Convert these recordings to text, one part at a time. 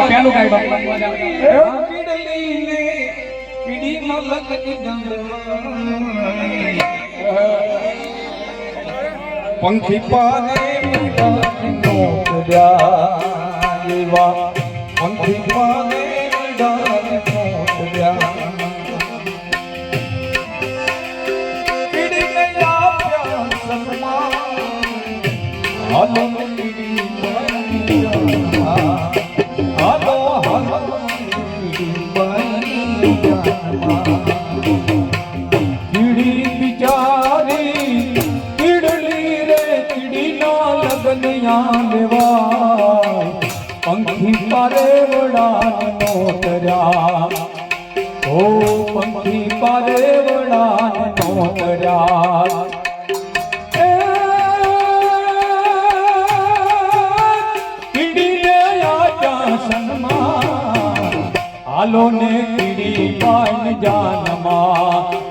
છે પેલું કાંઈ બાપુ. પંખી એવા પંખી પારે પીડીને કીડી બિચારી કીડલી રે કીડીના લગનિયા લેવા પંખી પારે વડાનો કર્યા ઓ પંખી પારે વડાનો કર્યા હાલો ને કીડી બાઈ જાનમાં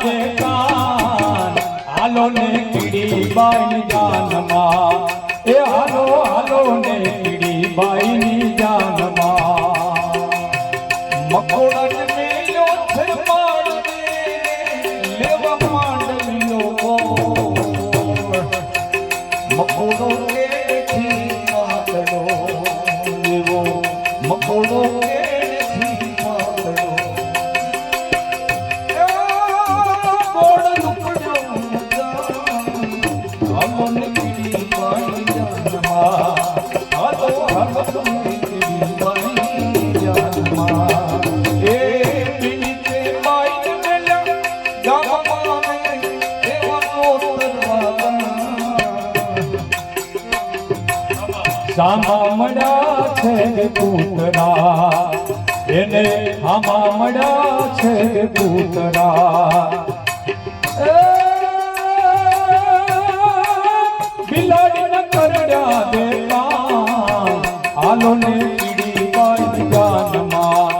કરડ્યા બે કાન હાલો ને કીડી બાઈ જાનમાં સામા મળ્યા છે પૂતરા એને હામા મળ્યા છે પૂતરા બિલાડી ન કરડ્યા દેવા આલો ને કીડી બાઈ જાનમાં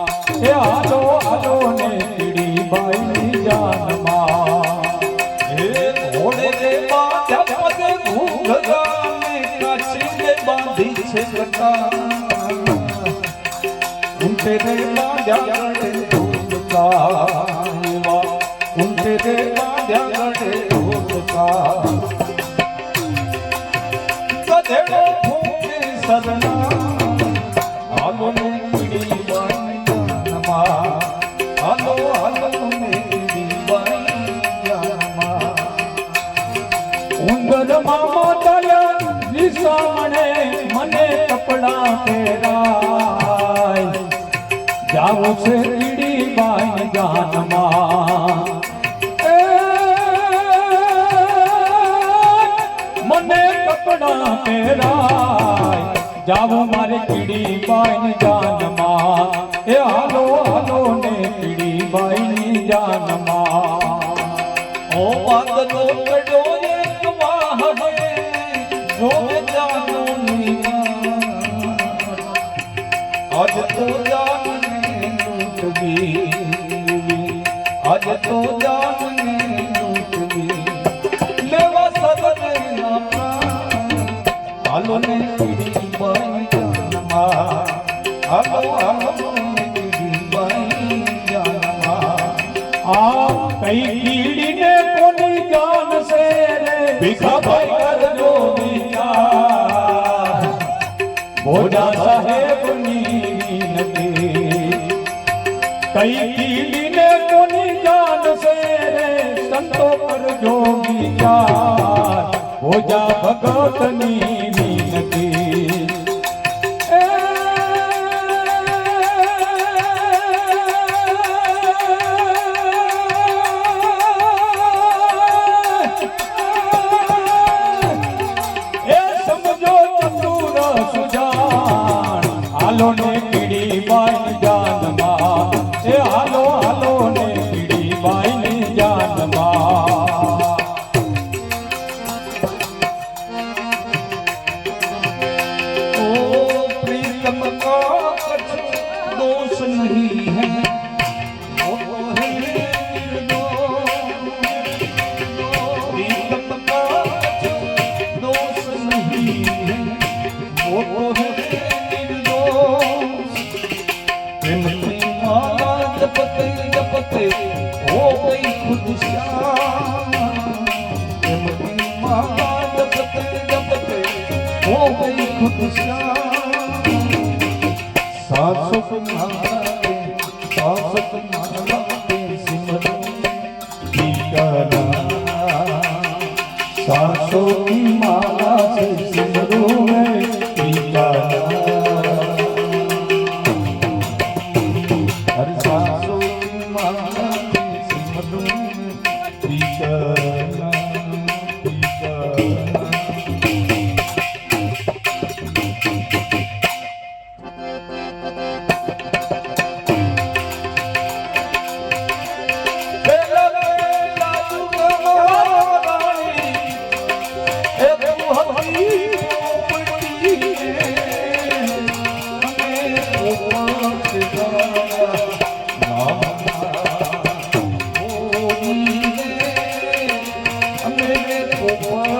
એ આલો આલો ને કીડી બાઈ ونتا اون تي دے پانڈیاں گٹھے ہوتھاں اون تے دے پانڈیاں گٹھے ہوتھاں કપડા પહેરાય. જાવું મારે કીડી બાઈ જાનમાં. એ હાલો હાલો ને કીડી બાઈ જાનમાં. ઓ વાદળો ચડ્યો એક વાહને જોવે જાનો આજ તો જાનને લૂંટવી. આજ તો જાનને હાલો ને તીડી બૈયામાં હાલો હાલો ને તીડી બૈયામાં આ કઈ કીડી ને કોની જાન છે રે ભીખા no, no. 好好好。Oh,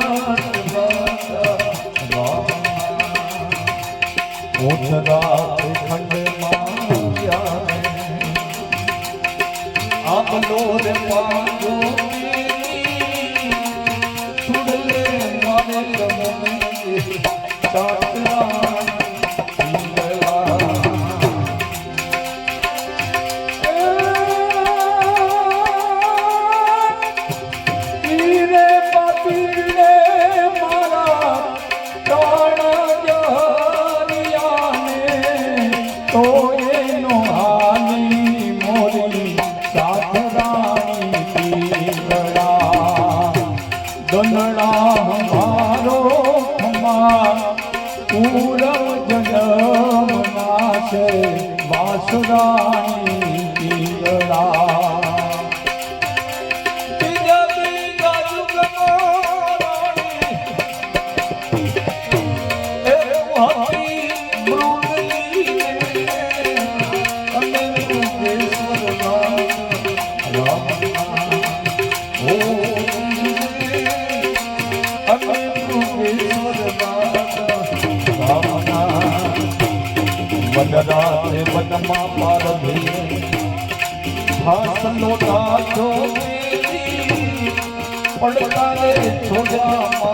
আছে ગરાતે મનમાં પારભે ભાસનો ડાચો પડતા રે છોડ્યા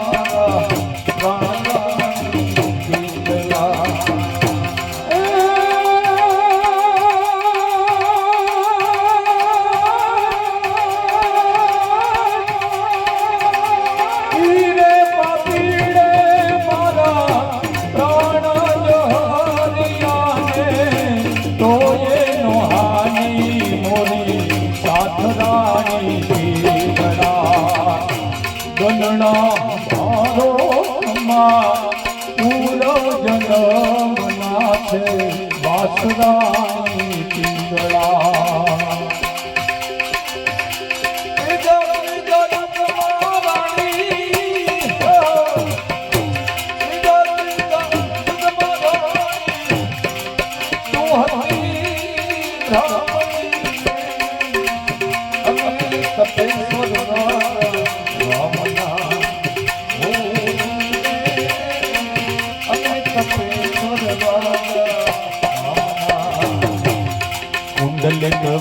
હાથ રાણી પિંગળા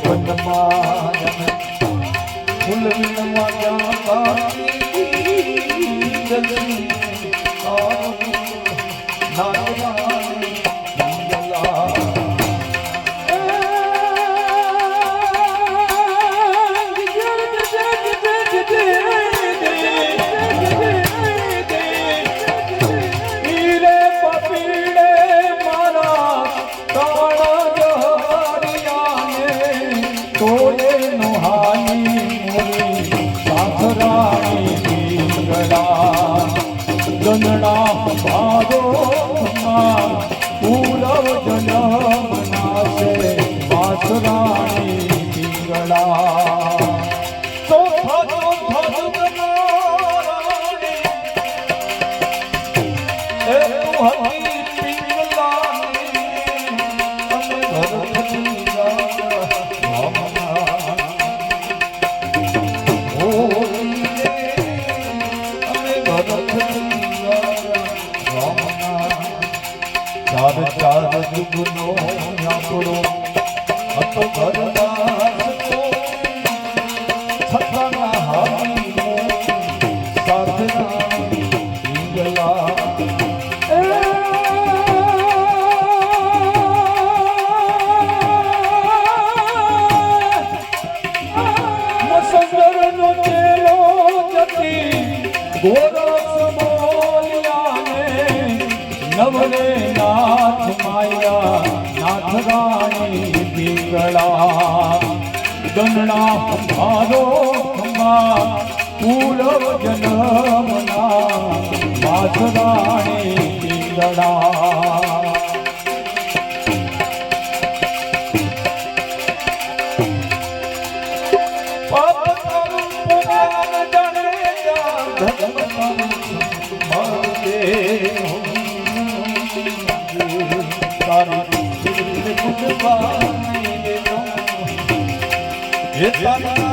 பண்ணம்மா ચાર ચાર જુગનો આપણો હતો ઘરદાસ તો છત્રના હાથીનો સાધના પિંગલા મસંદરનો રાણી પિંગળા ગણના મારો ખંભા પૂરવ જન્મના નાથ રાણી પિંગળા દિલ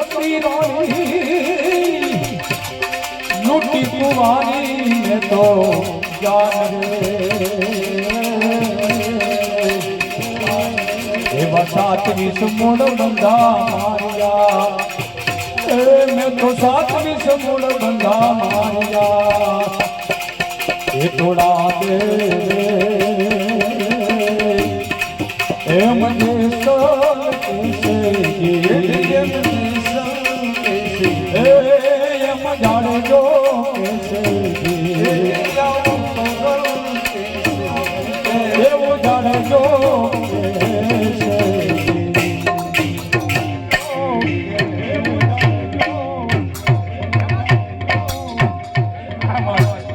પકડી રોહી લૂટી કુવારી ને તો જાન રે એવા સાતવીસ મૂળ બંધા માર્યા મેં તો સાતવીસ મૂળ બંધા માર્યા એ થોડા દે એ મને સો Yeah, yeah.